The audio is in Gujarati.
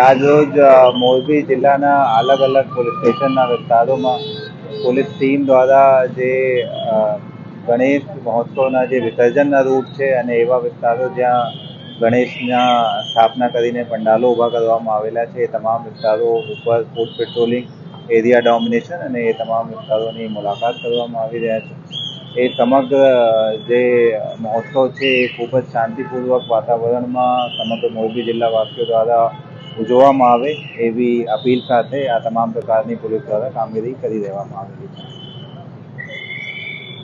આજરોજ મોરબી જિલ્લાના અલગ અલગ પોલીસ સ્ટેશનના વિસ્તારોમાં પોલીસ ટીમ દ્વારા જે ગણેશ મહોત્સવના જે વિસર્જનના રૂટ છે અને એવા વિસ્તારો જ્યાં ગણેશના સ્થાપના કરીને પંડાલો ઊભા કરવામાં આવેલા છે, એ તમામ વિસ્તારો ઉપર ફૂડ પેટ્રોલિંગ એરિયા ડોમિનેશન અને એ તમામ વિસ્તારોની મુલાકાત કરવામાં આવી રહ્યા છે. એ સમગ્ર, જે મહોત્સવ છે, એ ખૂબ જ શાંતિપૂર્વક વાતાવરણમાં સમગ્ર મોરબી જિલ્લાવાસીઓ દ્વારા ઉજવવામાં આવે એવી અપીલ સાથે આ તમામ પ્રકારની પોલીસ દ્વારા કામગીરી કરી દેવામાં આવેલી છે.